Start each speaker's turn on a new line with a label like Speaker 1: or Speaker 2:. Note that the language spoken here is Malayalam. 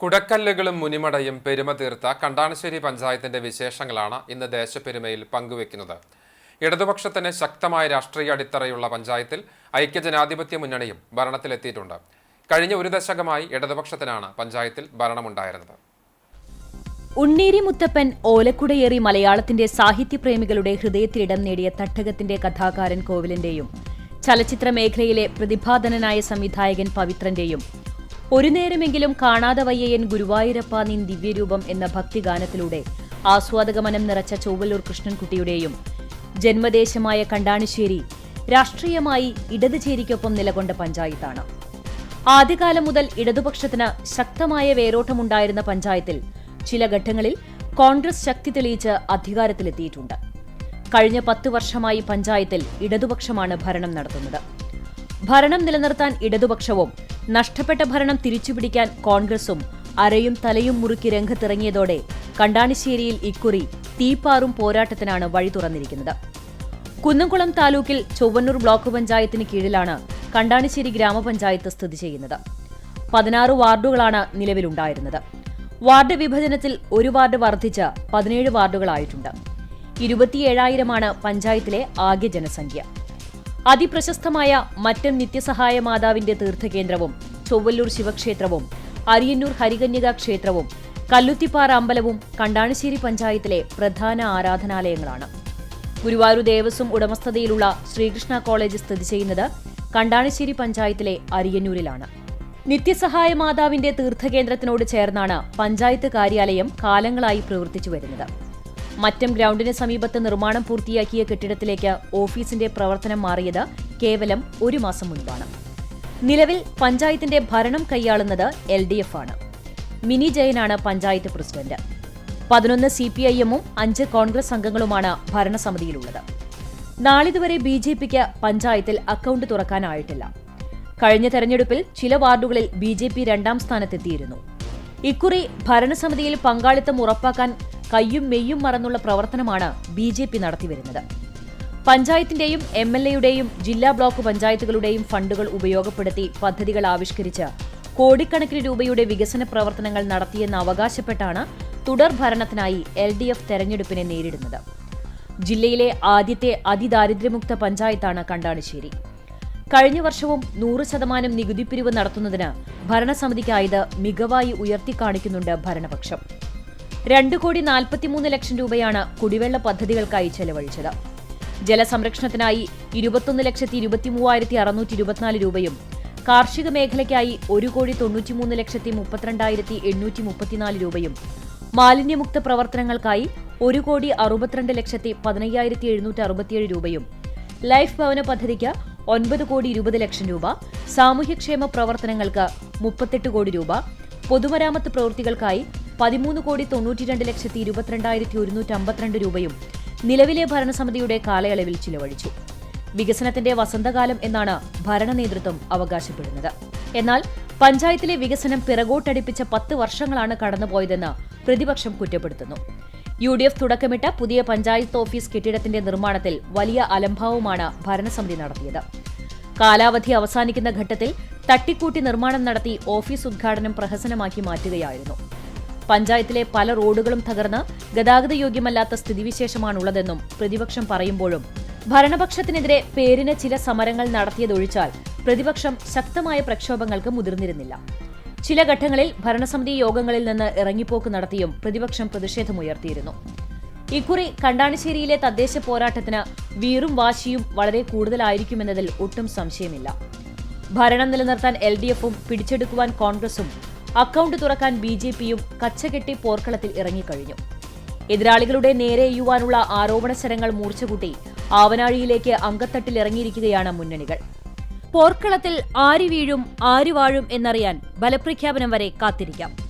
Speaker 1: കുടക്കല്ലുകളും മുനിമടയും പെരുമ തീർത്ത കണ്ടാണശ്ശേരി പഞ്ചായത്തിന്റെ വിശേഷങ്ങളാണ് ഇന്ന് ദേശപ്പെരുമയിൽ പങ്കുവെക്കുന്നത്. ഇടതുപക്ഷത്തിന് ശക്തമായ രാഷ്ട്രീയ അടിത്തറയുള്ള പഞ്ചായത്തിൽ ഐക്യജനാധിപത്യ മുന്നണിയും ഭരണത്തിലെത്തിയിട്ടുണ്ട്. കഴിഞ്ഞ ഒരു ദശകമായി ഇടതുപക്ഷത്തിനാണ് പഞ്ചായത്തിൽ ഭരണമുണ്ടായിരുന്നത്.
Speaker 2: ഉണ്ണീരി മുത്തപ്പൻ ഓലക്കുടയേറി മലയാളത്തിന്റെ സാഹിത്യപ്രേമികളുടെ ഹൃദയത്തിലിടം നേടിയ തട്ടകത്തിന്റെ കഥാകാരൻ കോവിലിന്റെയും ചലച്ചിത്ര മേഖലയിലെ പ്രതിഭാധനനായ സംവിധായകൻ പവിത്രന്റെയും ഒരു നേരമെങ്കിലും കാണാതെ വയ്യയൻ ഗുരുവായൂരപ്പ നീൻ ദിവ്യരൂപം എന്ന ഭക്തിഗാനത്തിലൂടെ ആസ്വാദക മനം നിറച്ച ചൊവ്വല്ലൂർ കൃഷ്ണൻകുട്ടിയുടെയും ജന്മദേശമായ കണ്ടാണിശ്ശേരി രാഷ്ട്രീയമായി ഇടതുചേരിക്കൊപ്പം നിലകൊണ്ട പഞ്ചായത്താണ്. ആദ്യകാലം മുതൽ ഇടതുപക്ഷത്തിന് ശക്തമായ വേരോട്ടമുണ്ടായിരുന്ന പഞ്ചായത്തിൽ ചില ഘട്ടങ്ങളിൽ കോൺഗ്രസ് ശക്തി തെളിയിച്ച് അധികാരത്തിലെത്തിയിട്ടുണ്ട്. കഴിഞ്ഞ പത്ത് വർഷമായി പഞ്ചായത്തിൽ ഇടതുപക്ഷമാണ് ഭരണം നടത്തുന്നത്. ഭരണം നിലനിർത്താൻ ഇടതുപക്ഷവും നഷ്ടപ്പെട്ട ഭരണം തിരിച്ചുപിടിക്കാൻ കോൺഗ്രസും അരയും തലയും മുറുക്കി രംഗത്തിറങ്ങിയതോടെ കണ്ടാണിശ്ശേരിയിൽ ഇക്കുറി തീപ്പാറും പോരാട്ടത്തിനാണ് വഴി തുറന്നിരിക്കുന്നത്. കുന്നംകുളം താലൂക്കിൽ ചൊവ്വന്നൂർ ബ്ലോക്ക് പഞ്ചായത്തിന് കീഴിലാണ് കണ്ടാണിശ്ശേരി ഗ്രാമപഞ്ചായത്ത് സ്ഥിതി ചെയ്യുന്നത്. പതിനാറ് വാർഡുകളാണ് നിലവിലുണ്ടായിരുന്നത്. വാർഡ് വിഭജനത്തിൽ ഒരു വാർഡ് വർദ്ധിച്ച് പതിനേഴ് വാർഡുകളായിട്ടുണ്ട്. ഇരുപത്തിയേഴായിരമാണ് പഞ്ചായത്തിലെ ആകെ ജനസംഖ്യ. അതിപ്രശസ്തമായ മറ്റം നിത്യസഹായ മാതാവിന്റെ തീർത്ഥകേന്ദ്രവും ചൊവ്വല്ലൂർ ശിവക്ഷേത്രവും അരിയന്നൂർ ഹരികന്യക ക്ഷേത്രവും കല്ലുത്തിപ്പാറ അമ്പലവും കണ്ടാണിശ്ശേരി പഞ്ചായത്തിലെ പ്രധാന ആരാധനാലയങ്ങളാണ്. ഗുരുവായൂർ ദേവസ്വം ഉടമസ്ഥതയിലുള്ള ശ്രീകൃഷ്ണ കോളേജ് സ്ഥിതി ചെയ്യുന്നത് കണ്ടാണിശ്ശേരി പഞ്ചായത്തിലെ അരിയന്നൂരിലാണ്. നിത്യസഹായ മാതാവിന്റെ തീർത്ഥകേന്ദ്രത്തിനോട് ചേർന്നാണ് പഞ്ചായത്ത് കാര്യാലയം കാലങ്ങളായി പ്രവർത്തിച്ചു വരുന്നത്. മറ്റം ഗ്രൗണ്ടിന് സമീപത്ത് നിർമ്മാണം പൂർത്തിയാക്കിയ കെട്ടിടത്തിലേക്ക് ഓഫീസിന്റെ പ്രവർത്തനം മാറിയത് കേവലം ഒരു മാസം മുൻപാണ്. നിലവിൽ പഞ്ചായത്തിന്റെ ഭരണം കൈയാളുന്നത് എൽ ഡി എഫ് ആണ്. മിനി ജയനാണ് പഞ്ചായത്ത് പ്രസിഡന്റ്. പതിനൊന്ന് സി പി ഐ എമ്മും അഞ്ച് കോൺഗ്രസ് അംഗങ്ങളുമാണ് ഭരണസമിതിയിലുള്ളത്. നാളിതുവരെ ബി ജെ പിക്ക് പഞ്ചായത്തിൽ അക്കൌണ്ട് തുറക്കാനായിട്ടില്ല. കഴിഞ്ഞ തെരഞ്ഞെടുപ്പിൽ ചില വാർഡുകളിൽ ബി ജെ പി രണ്ടാം സ്ഥാനത്തെത്തിയിരുന്നു. ഇക്കുറി ഭരണസമിതിയിൽ പങ്കാളിത്തം ഉറപ്പാക്കാൻ കയ്യും മെയ്യും മറന്നുള്ള പ്രവർത്തനമാണ് ബി ജെ പി നടത്തിവരുന്നത്. പഞ്ചായത്തിന്റെയും എം എൽ എയുടെയും ജില്ലാ ബ്ലോക്ക് പഞ്ചായത്തുകളുടെയും ഫണ്ടുകൾ ഉപയോഗപ്പെടുത്തി പദ്ധതികൾ ആവിഷ്കരിച്ച് കോടിക്കണക്കിന് രൂപയുടെ വികസന പ്രവർത്തനങ്ങൾ നടത്തിയെന്ന് അവകാശപ്പെട്ടാണ് തുടർ ഭരണത്തിനായി എൽ ഡി എഫ് തെരഞ്ഞെടുപ്പിനെ നേരിടുന്നത്. ജില്ലയിലെ ആദ്യത്തെ അതിദാരിദ്ര്യമുക്ത പഞ്ചായത്താണ് കണ്ടാണിശ്ശേരി. കഴിഞ്ഞ വർഷവും നൂറ് ശതമാനം നികുതിപ്പിരിവ് നടത്തുന്നതിന് ഭരണസമിതിക്കായത് മികവായി ഉയർത്തിക്കാണിക്കുന്നുണ്ട് ഭരണപക്ഷം. രണ്ട് കോടി നാൽപ്പത്തിമൂന്ന് ലക്ഷം രൂപയാണ് കുടിവെള്ള പദ്ധതികൾക്കായി ചെലവഴിച്ചത്. ജലസംരക്ഷണത്തിനായി ഇരുപത്തൊന്ന് ലക്ഷത്തി ഇരുപത്തിമൂവായിരത്തി അറുന്നൂറ്റി ഇരുപത്തിനാല് രൂപയും കാർഷിക മേഖലയ്ക്കായി ഒരു കോടി തൊണ്ണൂറ്റിമൂന്ന് ലക്ഷത്തി മുപ്പത്തിരണ്ടായിരത്തി എണ്ണൂറ്റി മുപ്പത്തിനാല് രൂപയും മാലിന്യമുക്ത പ്രവർത്തനങ്ങൾക്കായി ഒരു കോടി അറുപത്തിരണ്ട് ലക്ഷത്തി പതിനയ്യായിരത്തി എഴുന്നൂറ്റി അറുപത്തിയേഴ് രൂപയും ലൈഫ് ഭവന പദ്ധതിക്ക് ഒൻപത് കോടി ഇരുപത് ലക്ഷം രൂപ സാമൂഹ്യക്ഷേമ പ്രവർത്തനങ്ങൾക്ക് മുപ്പത്തെട്ട് കോടി രൂപ പൊതുമരാമത്ത് പ്രവൃത്തികൾക്കായി പതിമൂന്ന് കോടി തൊണ്ണൂറ്റിരണ്ട് ലക്ഷത്തി ഇരുപത്തിരണ്ടായിരത്തി ഒരുന്നൂറ്റി അമ്പത്തിരണ്ട് രൂപയും നിലവിലെ ഭരണസമിതിയുടെ കാലയളവിൽ ചിലവഴിച്ചു. വികസനത്തിന്റെ വസന്തകാലം എന്നാണ് ഭരണ നേതൃത്വം അവകാശപ്പെടുന്നത്. എന്നാൽ പഞ്ചായത്തിലെ വികസനം പിറകോട്ടടിപ്പിച്ച പത്ത് വർഷങ്ങളാണ് കടന്നുപോയതെന്ന് പ്രതിപക്ഷം കുറ്റപ്പെടുത്തുന്നു. യു ഡി എഫ് തുടക്കമിട്ട പുതിയ പഞ്ചായത്ത് ഓഫീസ് കെട്ടിടത്തിന്റെ നിർമ്മാണത്തിൽ വലിയ അലംഭാവമാണ് ഭരണസമിതി നടത്തിയത്. കാലാവധി അവസാനിക്കുന്ന ഘട്ടത്തിൽ തട്ടിക്കൂട്ടി നിർമ്മാണം നടത്തി ഓഫീസ് ഉദ്ഘാടനം പ്രഹസനമാക്കി മാറ്റുകയായിരുന്നു. പഞ്ചായത്തിലെ പല റോഡുകളും തകർന്ന് ഗതാഗത യോഗ്യമല്ലാത്ത സ്ഥിതിവിശേഷമാണുള്ളതെന്നും പ്രതിപക്ഷം പറയുമ്പോഴും ഭരണപക്ഷത്തിനെതിരെ പേരിന് ചില സമരങ്ങൾ നടത്തിയതൊഴിച്ചാൽ പ്രതിപക്ഷം ശക്തമായ പ്രക്ഷോഭങ്ങൾക്ക് മുതിർന്നിരുന്നില്ല. ചില ഘട്ടങ്ങളിൽ ഭരണസമിതി യോഗങ്ങളിൽ നിന്ന് ഇറങ്ങിപ്പോക്ക് നടത്തിയും പ്രതിപക്ഷം പ്രതിഷേധമുയർത്തിയിരുന്നു. ഇക്കുറി കണ്ടാണിശ്ശേരിയിലെ തദ്ദേശ പോരാട്ടത്തിന് വീറും വാശിയും വളരെ കൂടുതലായിരിക്കുമെന്നതിൽ ഒട്ടും സംശയമില്ല. ഭരണം നിലനിർത്താൻ എൽ ഡി എഫും പിടിച്ചെടുക്കുവാൻ കോൺഗ്രസും അക്കൗണ്ട് തുറക്കാൻ ബി ജെ പിയും കച്ചകെട്ടി പോർക്കളത്തിൽ ഇറങ്ങിക്കഴിഞ്ഞു. എതിരാളികളുടെ നേരെ എയ്യുവാനുള്ള ആരോപണ ശരങ്ങൾ മൂർച്ചകൂട്ടി ആവനാഴിയിലേക്ക് അങ്കത്തട്ടിൽ ഇറങ്ങിയിരിക്കുകയാണ് മുന്നണികൾ. പോർക്കളത്തിൽ ആര് വീഴും ആര് വാഴും എന്നറിയാൻ ബലപ്രഖ്യാപനം വരെ കാത്തിരിക്കാം.